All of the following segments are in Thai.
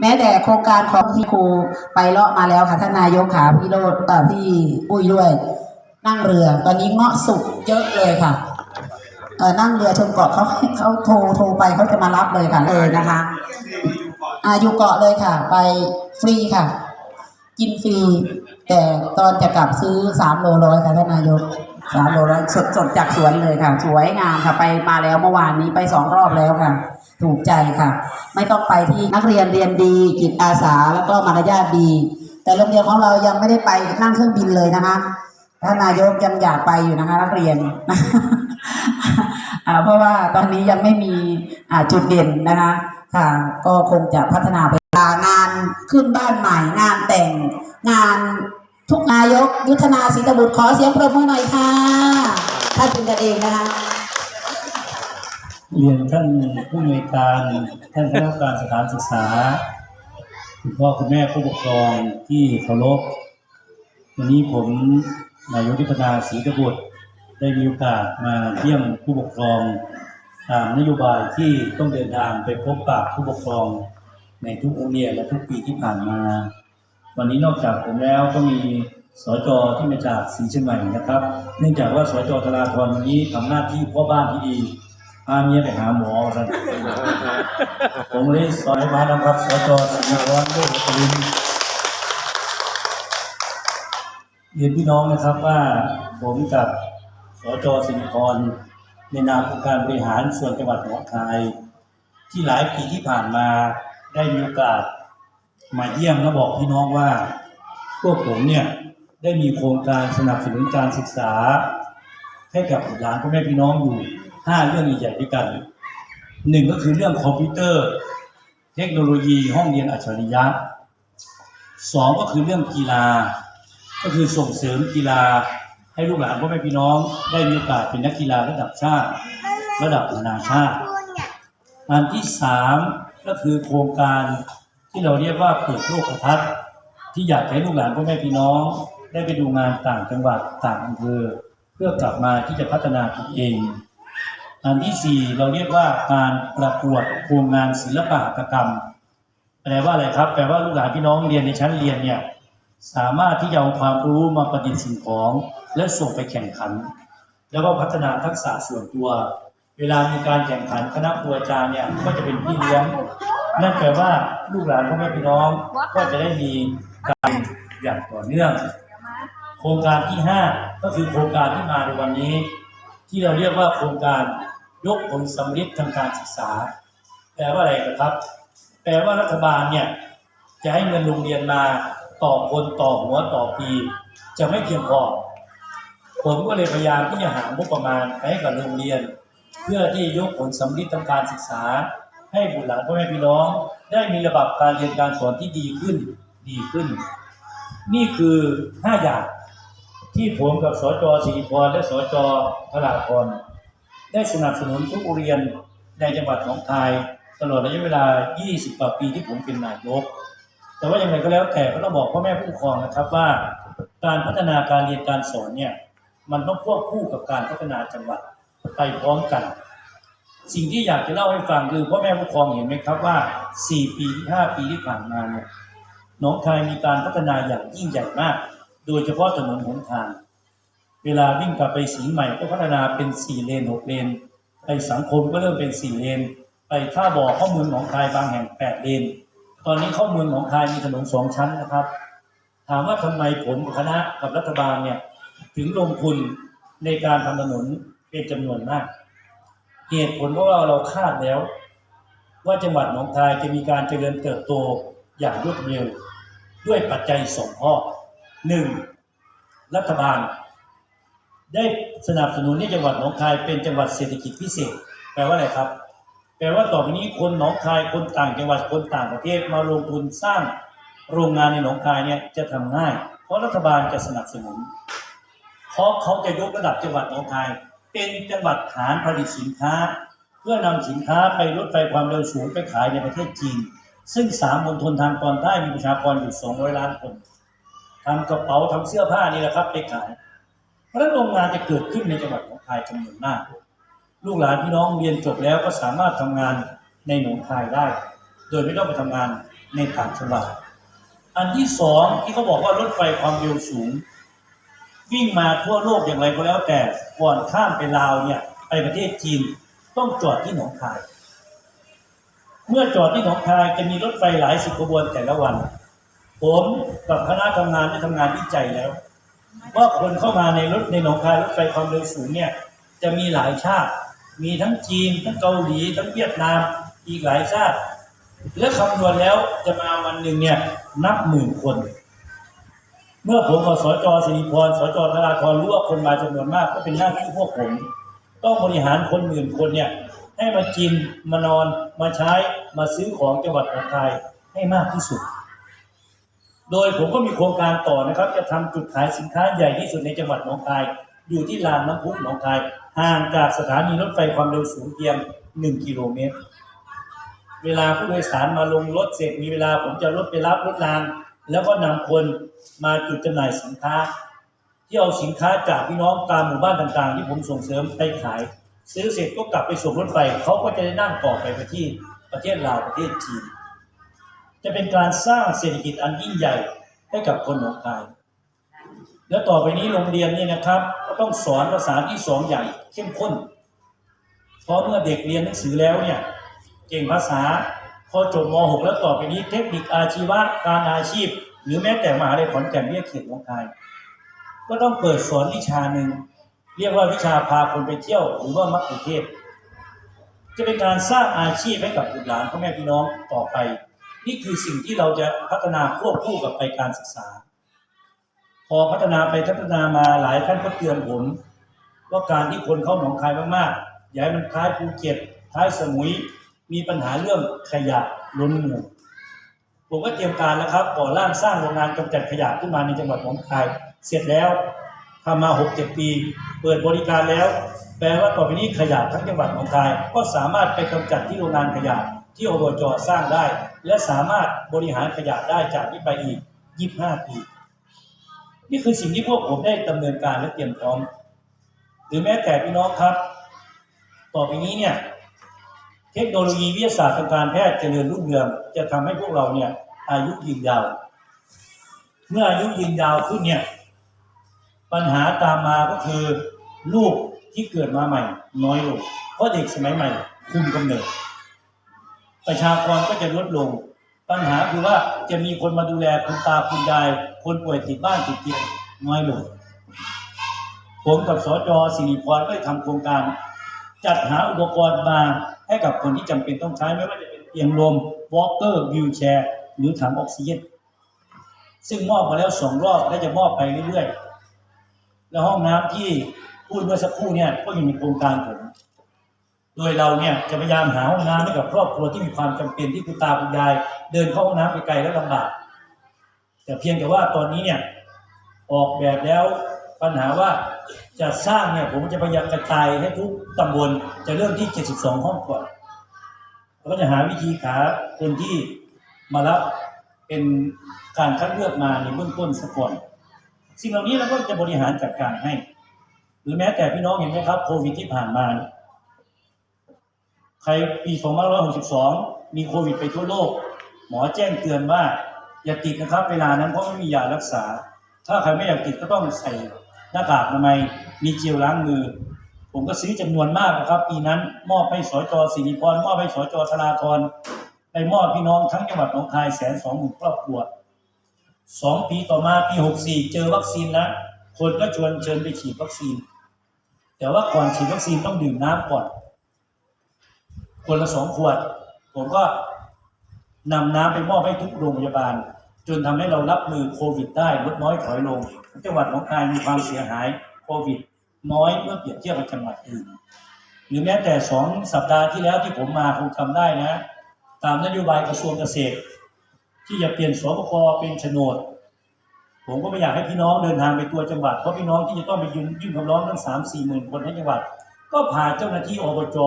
แม้แต่โครงการของที่ครูไปเลาะมาแล้วค่ะท่านนายกขาพี่โรดเอ่อพี่อุ้ยด้วย นั่งเรือตอนนี้เงาะสุกเยอะเลยค่ะเออนั่งเรือชมเกาะเขาเขาโทรโทรไปเขาจะมารับเลยค่ะเลยนะคะอาอยู่เกาะเลยค่ะ ไปฟรีค่ะ กินฟรี แต่ตอนจะกลับซื้อสามโลร้อยค่ะท่านนายกสามโลร้อยสดสดจากสวนเลยค่ะ สวยงามค่ะไปมาแล้วเมื่อวานนี้ไปสองรอบแล้วค่ะ ถูกใจค่ะ ไม่ต้องไปที่นักเรียนเรียนดีจิตอาสาแล้วก็มารยาทดี แต่โรงเรียนของเรายังไม่ได้ไปนั่งเครื่องบินเลยนะคะท่านนายกยังอยากไปอยู่นะคะนักเรียนเพราะว่าตอนนี้ยังไม่มีจุดเด่นนะคะค่ะ ก็คงจะพัฒนาไปงานขึ้นบ้านใหม่งานแต่งงานทุกนายกยุทธนาศรีตบุตรขอเสียงปรบมือหน่อยค่ะ ถ้าเป็นกันเองนะคะ เรียนท่านผู้อำนวยการท่านคณะการสถานศึกษาคุณพ่อคุณแม่ผู้ปกครองที่เคารพวันนี้ผมนายกยุทธนาศรีตบุตรได้มีโอกาสมาเยี่ยมผู้ปกครองตามนโยบายที่ต้องเดินทางไปพบปะผู้ปกครองในทุกโรงเรียนและทุกปีที่ผ่านมา วันนี้นอกจากผมแล้วก็มีสจที่มาจากศรีเชียงใหม่นะครับ เนื่องจากว่าสจธราธรวันนี้ทำหน้าที่พ่อบ้านที่ดี พาเมียไปหาหมอครับผมเลยสอยมานะครับสจสัญญาวันโลกกรินเรียนพี่น้องนะครับว่าผมกับสจสิริพรในนามองค์การบริหารส่วนจังหวัดหนองคาย ที่หลายปีที่ผ่านมาได้มีโอกาสมาเยี่ยมและบอกพี่น้องว่า พวกผมเนี่ยได้มีโครงการสนับสนุนการศึกษา ให้กับหลานพ่อแม่พี่น้องอยู่ ห้าเรื่องใหญ่ๆด้วยกันหนึ่งก็คือเรื่องคอมพิวเตอร์ เทคโนโลยีห้องเรียนอัจฉริยะสองก็คือเรื่องกีฬา ก็คือส่งเสริมกีฬาให้ลูกหลานพ่อแม่พี่น้อง ได้มีโอกาสเป็นนักกีฬาระดับชาติ ระดับนานาชาติ อันที่สามก็คือโครงการที่เราเรียกว่าเปิดโลกทัศน์ที่อยากให้ลูกหลานพ่อแม่พี่น้อง ได้ไปดูงานต่างจังหวัดต่างอำเภอเพื่อกลับมาที่จะพัฒนาตัวเอง อันที่สี่เราเรียกว่าการประกวดโครงงานศิลปหัตกรรม แปลว่าอะไรครับ แปลว่าลูกหลานพี่น้องเรียนในชั้นเรียนเนี่ยสามารถที่จะเอาความรู้มาประดิษฐ์สิ่งของ และส่งไปแข่งขัน แล้วก็พัฒนาทักษะส่วนตัว เวลามีการแข่งขันคณะครูอาจารย์เนี่ยก็จะเป็นพี่เลี้ยงนั่นแปลว่าลูกหลานพ่อแม่พี่น้องก็จะได้มีการอย่างต่อเนื่อง โครงการที่ห้าก็คือโครงการที่มาในวันนี้ ที่เราเรียกว่าโครงการยกผลสำลิดทางการศึกษา แปลว่าอะไรครับ แปลว่ารัฐบาลเนี่ยจะให้เงินโรงเรียนมาต่อคนต่อหัวต่อปี จะไม่เพียงพอผมก็เลยพยายามที่จะหางบประมาณให้กับโรงเรียน เพื่อที่ยกผลสำลิดทางการศึกษา ให้บุตรหลานพ่อแม่พี่น้อง ได้มีระบบการเรียนการสอนที่ดีขึ้น ดีขึ้น นี่คือห้าอย่าง ที่ผมกับสจสิริพรและสจพลาพรได้สนับสนุนทุกโรงเรียนในจังหวัดหนองคาย ตลอดระยะเวลา 20 กว่าปีที่ผมเป็นนายก แต่ว่าอย่างไรก็แล้วแต่ก็ต้องบอกพ่อแม่ผู้ปกครองนะครับว่า การพัฒนาการเรียนการสอนเนี่ยมันต้องควบคู่กับการพัฒนาจังหวัดไปพร้อมกัน สิ่งที่อยากจะเล่าให้ฟังคือพ่อแม่ผู้ปกครองเห็นไหมครับว่า 4 ปีที่5ปีที่ผ่านมาเนี่ยหนองคายมีการพัฒนาอย่างยิ่งใหญ่มาก โดยเฉพาะถนนหนทาง เวลาวิ่งกลับไปสีใหม่ก็พัฒนาเป็น4เลน6เลน ไปสังคมก็เริ่มเป็น4เลน ไปท่าบ่อข้าเมืองหนองคายบางแห่ง8เลน ตอนนี้ข้าเมืองหนองคายมีถนนสองชั้นนะครับ ถามว่าทำไมผมคณะกับรัฐบาลเนี่ยถึงลงทุนในการทำถนนเป็นจำนวนมาก เหตุผลเพราะว่าเราคาดแล้ว ว่าจังหวัดหนองคายจะมีการเจริญเติบโตอย่างรวดเร็ว ด้วยปัจจัยสองข้อ หนึ่งรัฐบาล ได้สนับสนุนให้จังหวัดหนองคายเป็นจังหวัดเศรษฐกิจพิเศษ แปลว่าอะไรครับ แปลว่าต่อไปนี้คนหนองคายคนต่างจังหวัดคนต่างประเทศมาลงทุนสร้างโรงงานในหนองคายเนี่ยจะทำง่าย เพราะรัฐบาลจะสนับสนุนเพราะเขาจะยกระดับจังหวัดหนองคาย เป็นจังหวัดฐานผลิตสินค้า เพื่อนำสินค้าไปรถไฟความเร็วสูงไปขายในประเทศจีน ซึ่งสามมณฑลทางตอนใต้มีประชากรอยู่200ล้านคน ทำกระเป๋าทำเสื้อผ้านี่แหละครับไปขาย เพราะฉะนั้นโรงงานจะเกิดขึ้นในจังหวัดหนองคายจำนวนมาก ลูกหลานพี่น้องเรียนจบแล้วก็สามารถทำงานในหนองคายได้ โดยไม่ต้องไปทำงานในต่างจังหวัด อันที่สองที่เขาบอกว่ารถไฟความเร็วสูง วิ่งมาทั่วโลกอย่างไรก็แล้วแต่ก่อนข้ามไปลาวเนี่ยไปประเทศจีนต้องจอดที่หนองคาย เมื่อจอดที่หนองคายจะมีรถไฟหลายสิบขบวนแต่ละวัน ผมกับคณะทำงานได้ทำงานวิจัยแล้วว่าคนเข้ามาในรถในหนองคายรถไฟความเร็วสูงเนี่ยจะมีหลายชาติ มีทั้งจีน ทั้งเกาหลี ทั้งเวียดนาม อีกหลายชาติ และคำนวณแล้วจะมาวันหนึ่งเนี่ยนับหมื่นคน เมื่อผมกับสจสิริพรสจธราธรรู้ว่าคนมาจำนวนมาก ก็เป็นหน้าที่พวกผม ต้องบริหารคนหมื่นคนเนี่ยให้มากินมานอนมาใช้มาซื้อของจังหวัดหนองคายให้มากที่สุด โดยผมก็มีโครงการต่อนะครับ จะทำจุดขายสินค้าใหญ่ที่สุดในจังหวัดหนองคาย อยู่ที่ลานน้ำพุหนองคาย ห่างจากสถานีรถไฟความเร็วสูงเพียง 1 กิโลเมตร เวลาผู้โดยสารมาลงรถเสร็จมีเวลาผมจะรถไปรับรถราง แล้วก็นำคนมาจุดจำหน่ายสินค้า ที่เอาสินค้าจากพี่น้องตามหมู่บ้านต่างๆ ที่ผมส่งเสริมไปขาย ซื้อเสร็จก็กลับไปส่งรถไฟเขาก็จะได้นั่งต่อไปไปที่ประเทศลาวประเทศจีน จะเป็นการสร้างเศรษฐกิจอันยิ่งใหญ่ให้กับคนหนองคาย แล้วต่อไปนี้โรงเรียนนี่นะครับ ก็ต้องสอนภาษาที่สองอย่างเข้มข้น เพราะเมื่อเด็กเรียนหนังสือแล้วเนี่ยเก่งภาษาพอจบม .6 แล้วต่อไปนี้เทคนิคอาชีวะการอาชีพ หรือแม้แต่มหาลัยขอนแก่นวิทยาเขตหนองคาย ก็ต้องเปิดสอนวิชาหนึ่งเรียกว่าวิชาพาคนไปเที่ยวหรือว่ามัคคุเทศจะเป็นการสร้างอาชีพให้กับบุตรหลานพ่อแม่พี่น้องต่อไป นี่คือสิ่งที่เราจะพัฒนาควบคู่กับไปการศึกษา พอพัฒนาไปพัฒนามาหลายท่านก็เตือนผมว่าการที่คนเข้าหนองคายมากๆอย่าให้มันคล้ายภูเก็ตคล้ายสมุย มีปัญหาเรื่องขยะล้นเมืองผมก็เตรียมการแล้วครับก่อร่างสร้างโรงงานกำจัดขยะขึ้นมาในจังหวัดหนองคาย เสร็จแล้วทำมาหกเจ็ดปี เปิดบริการแล้ว แปลว่าต่อไปนี้ขยะทั้งจังหวัดหนองคาย ก็สามารถไปกำจัดที่โรงงานขยะ ที่อบจสร้างได้ และสามารถบริหารขยะได้จากนี้ไปอีก 25 ปี นี่คือสิ่งที่พวกผมได้ดำเนินการและเตรียมพร้อม หรือแม้แต่พี่น้องครับ ต่อไปนี้เนี่ยเทคโนโลยีวิทยาศาสตร์ทางการแพทย์เจริญรุ่งเรืองจะทำให้พวกเราเนี่ยอายุยืนยาว เมื่ออายุยืนยาวขึ้นเนี่ยปัญหาตามมาก็คือลูกที่เกิดมาใหม่ น้อยลงเพราะเด็กสมัยใหม่คุมกำเนิด ประชากรก็จะลดลง ปัญหาคือว่าจะมีคนมาดูแลคุณตาคุณยาย คนป่วยติดบ้านติดเตียงน้อยลงผมกับสจสิริพรก็ได้ทำโครงการ จัดหาอุปกรณ์มาให้กับคนที่จำเป็นต้องใช้ไม่ว่าจะเป็นเตียงลมวอล์กเกอร์วิวแชร์หรือถังออกซิเจนซึ่งมอบมาแล้วสองรอบและจะมอบไปเรื่อยๆ แล้วห้องน้ำที่พูดเมื่อสักครู่เนี่ยก็อยู่ในโครงการผม โดยเราเนี่ยจะพยายามหาห้องน้ำให้กับครอบครัวที่มีความจำเป็นที่คุณตาคุณยาย เดินเข้าห้องน้ำไปไกลแล้วลำบาก แต่เพียงแต่ว่าตอนนี้เนี่ยออกแบบแล้วปัญหาว่าจะสร้างเนี่ยผมจะพยายามกระจายให้ทุกตำบลจะเริ่มที่ 72 ห้องก่อนแล้วก็จะหาวิธีหาคนที่มารับเป็นการคัดเลือกมาในเบื้องต้นสก่อน สิ่งเหล่านี้เราก็จะบริหารจัดการให้ หรือแม้แต่พี่น้องเห็นไหมครับโควิดที่ผ่านมาเนี่ย ใครปี2562 มีโควิดไปทั่วโลก หมอแจ้งเตือนว่าอย่าติดนะครับ เวลานั้นเพราะไม่มียารักษา ถ้าใครไม่อยากติดก็ต้องใส่หน้ากากอนามัยมีเจลล้างมือ ผมก็ซื้อจำนวนมากนะครับ ปีนั้นมอบให้สจสิริพรมอบให้สจธนาธรไปมอบพี่น้องทั้งจังหวัดหนองคายแสนสองหมื่นครอบครัวสองปีต่อมาปีหกสี่เจอวัคซีนแล้วคนก็ชวนเชิญไปฉีดวัคซีน แต่ว่าก่อนฉีดวัคซีนต้องดื่มน้ำก่อน คนละสองขวด ผมก็นำน้ำไปมอบให้ทุกโรงพยาบาล จนทำให้เรารับมือโควิดได้ลดน้อยถอยลง จังหวัดหนองคายมีความเสียหายโควิด น้อยเมื่อเปรียบเทียบกับจังหวัดอื่น หรือแม้แต่สองสัปดาห์ที่แล้วที่ผมมาคงจำได้นะ ตามนโยบายกระทรวงเกษตร ที่จะเปลี่ยนสปกเป็นโฉนดผมก็ไม่อยากให้พี่น้องเดินทางไปตัวจังหวัดเพราะพี่น้องที่จะต้องไปยื่นยื่นคำร้องทั้งสามสี่หมื่นคนทั้งจังหวัด ก็พาเจ้าหน้าที่อบจ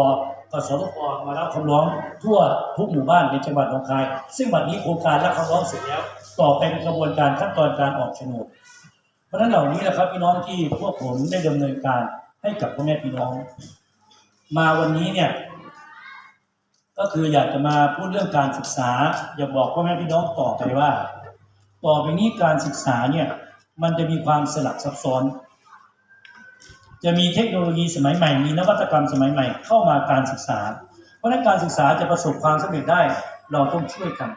กสปกมารับคำร้องทั่วทุกหมู่บ้านในจังหวัดหนองคาย ซึ่งบัดนี้โครงการรับคำร้องเสร็จแล้ว ต่อไปเป็นกระบวนการขั้นตอนการออกโฉนดเพราะฉะนั้นเหล่านี้แหละครับพี่น้องที่พวกผมได้ดำเนินการให้กับพ่อแม่พี่น้อง มาวันนี้เนี่ยก็คืออยากจะมาพูดเรื่องการศึกษา อยากบอกพ่อแม่พี่น้องต่อไปว่า ต่อไปนี้การศึกษาเนี่ยมันจะมีความสลับซับซ้อน จะมีเทคโนโลยีสมัยใหม่ มีนวัตกรรมสมัยใหม่เข้ามาการศึกษา เพราะนั้นการศึกษาจะประสบความสำเร็จได้เราต้องช่วยกัน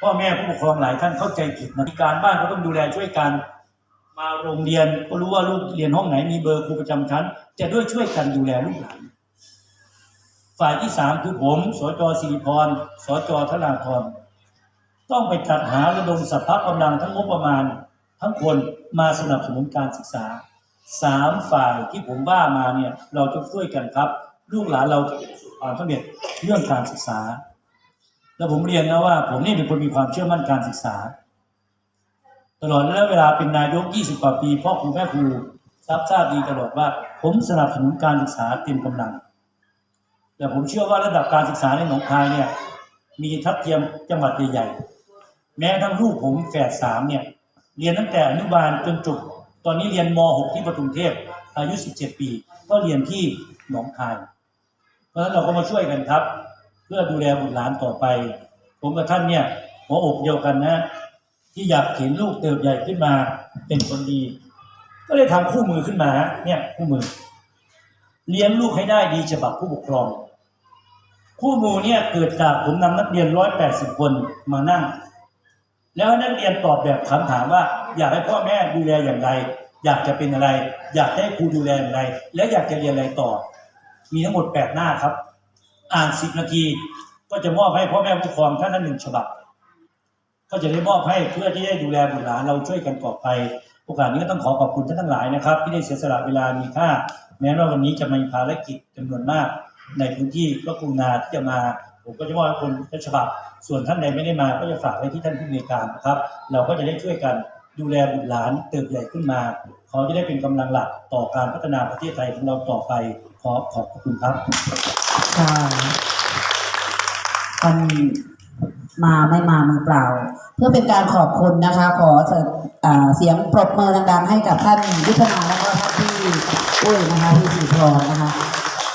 พ่อแม่ผู้ปกครองหลายท่านเข้าใจผิดนะมีการบ้านก็ต้องดูแลช่วยกันมาโรงเรียนก็รู้ว่าลูกเรียนห้องไหนมีเบอร์ครูประจำชั้น จะด้วยช่วยกันดูแลลูกหลานฝ่ายที่สามคือผมสจสิริพรสจธนาธรต้องไปจัดหาระดมสัพพะกำลังทั้งงบประมาณ ทั้งคนมาสนับสนุนการศึกษา สามฝ่ายที่ผมว่ามาเนี่ยเราจะช่วยกันครับ ลูกหลานเราจะประสบความสำเร็จเรื่องการศึกษา แล้วผมเรียนนะว่า ผมนี่เป็นคนมีความเชื่อมั่นการศึกษา ตลอดระยะเวลาเป็นนายก 20 กว่าปีพ่อครูแม่ครูทราบทราบดีตลอดว่า ผมสนับสนุนการศึกษาเต็มกำลัง แต่ผมเชื่อว่าระดับการศึกษาในหนองคายเนี่ยมีทัดเทียมจังหวัดใหญ่ๆแม้ทั้งลูกผมแฝดสามเนี่ยเรียนตั้งแต่อนุบาลจนจบ ตอนนี้เรียนม .6 ที่ปทุมเทพอายุ 17 ปี ก็เรียนที่หนองคาย เพราะฉะนั้นเราก็มาช่วยกันครับ เพื่อดูแลบุตรหลานต่อไป ผมกับท่านเนี่ยหัวอกเดียวกันนะ ที่อยากเห็นลูกเติบใหญ่ขึ้นมาเป็นคนดี ก็เลยทำคู่มือขึ้นมาเนี่ยคู่มือ เลี้ยงลูกให้ได้ดีฉบับผู้ปกครอง คู่มือเนี่ยเกิดจากผมนำนักเรียนร้อยแปดสิบคนมานั่ง แล้วนักเรียนตอบแบบคำถามว่า อยากให้พ่อแม่ดูแลอย่างไร อยากจะเป็นอะไร อยากให้ครูดูแลอย่างไร และอยากจะเรียนอะไรต่อ มีทั้งหมดแปดหน้าครับ อ่านสิบนาที ก็จะมอบให้พ่อแม่ผู้ปกครองท่านละหนึ่งฉบับ ก็จะได้มอบให้เพื่อที่จะดูแลบุตรหลานเราช่วยกันต่อไป โอกาสนี้ก็ต้องขอขอบคุณท่านทั้งหลายนะครับ ที่ได้เสียสละเวลามีค่า แม้ว่าวันนี้จะมีภารกิจจำนวนมาก ในพื้นที่ก็กรุณาที่จะมาผมก็จะมอบให้คนฉบับ ส่วนท่านใดไม่ได้มาก็จะฝากไว้ที่ท่านผู้มีการนะครับ เราก็จะได้ช่วยกัน ดูแลบุตรหลานเติบใหญ่ขึ้นมา เขาจะได้เป็นกำลังหลักต่อการพัฒนาประเทศไทยของเราต่อไปขอขอบคุณครับค่ะท่านมาไม่มามือเปล่า เพื่อเป็นการขอบคุณนะคะ ขอเสียงอ่าเสียงปรบมือดังๆให้กับท่านยุทธนาแล้วก็ท่านที่อุ้ยนะคะที่สีพรนะคะ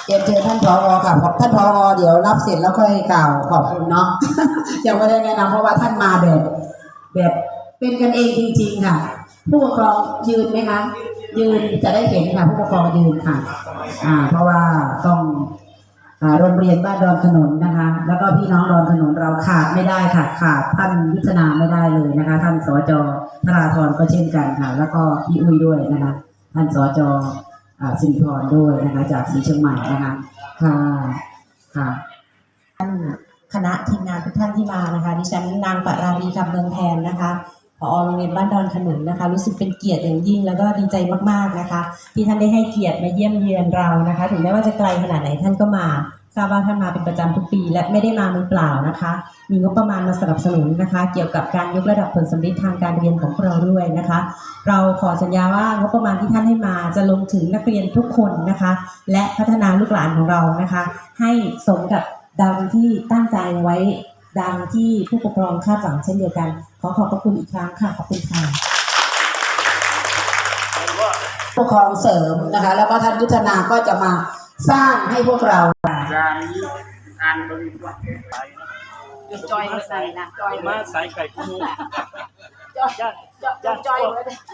เรียนเชิญท่านผอค่ะขอบท่านผอเดี๋ยวรับเสร็จแล้วค่อยกล่าวขอบคุณเนาะยังไม่ได้แนะนำเพราะว่าท่านมาแบบแบบ เป็นกันเองจริงๆค่ะ ผู้ปกครองยืนไหมคะ ยืนจะได้เห็นค่ะ ผู้ปกครองยืนค่ะ อ่า เพราะว่าต้องอ่าโรงเรียนบ้านดอนขนุนนะคะ แล้วก็พี่น้องดอนขนุนเราขาดไม่ได้ค่ะ ขาดท่านยุทธนาไม่ได้เลยนะคะ ท่านสจธราธรก็เช่นกันค่ะ แล้วก็พี่อุ้ยด้วยนะคะ ท่านสจอ่าสิริพรด้วยนะคะ จากศรีเชียงใหม่นะคะค่ะค่ะคณะทีมงานทุกท่านที่มานะคะ ดิฉันนางปรารีคำเมืองแทนนะคะ ผอโรงเรียนบ้านดอนขนุนนะคะ รู้สึกเป็นเกียรติอย่างยิ่งแล้วก็ดีใจมากๆนะคะ ที่ท่านได้ให้เกียรติมาเยี่ยมเยือนเรานะคะ ถึงแม้ว่าจะไกลขนาดไหนท่านก็มาทราบว่าท่านมาเป็นประจำทุกปี และไม่ได้มามือเปล่านะคะ มีงบประมาณมาสนับสนุนนะคะ เกี่ยวกับการยกระดับผลสำเร็จทางการเรียนของเราด้วยนะคะ เราขอสัญญาว่างบประมาณที่ท่านให้มาจะลงถึงนักเรียนทุกคนนะคะ และพัฒนาลูกหลานของเรานะคะ ให้สมกับดังที่ตั้งใจไว้ดังที่ผู้ปกครองคาดหวังเช่นเดียวกัน ขอขอบพระคุณอีกครั้งค่ะขอบคุณค่ะปกครองเสริมนะคะ แล้วก็ท่านยุทธนาก็จะมาสร้างให้พวกเราจอยใส่นะจอยมาสายไก่ปูจอยจอยจอยจอย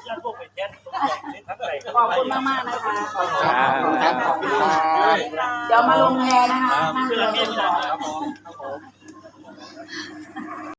ย่างพวกไปแทนตรงไหนทั้งไหนขอบคุณมากๆนะคะขอบคุณครับขอบคุณค่ะเดี๋ยวมาลงแพนะคะนั่งเพื่เรือ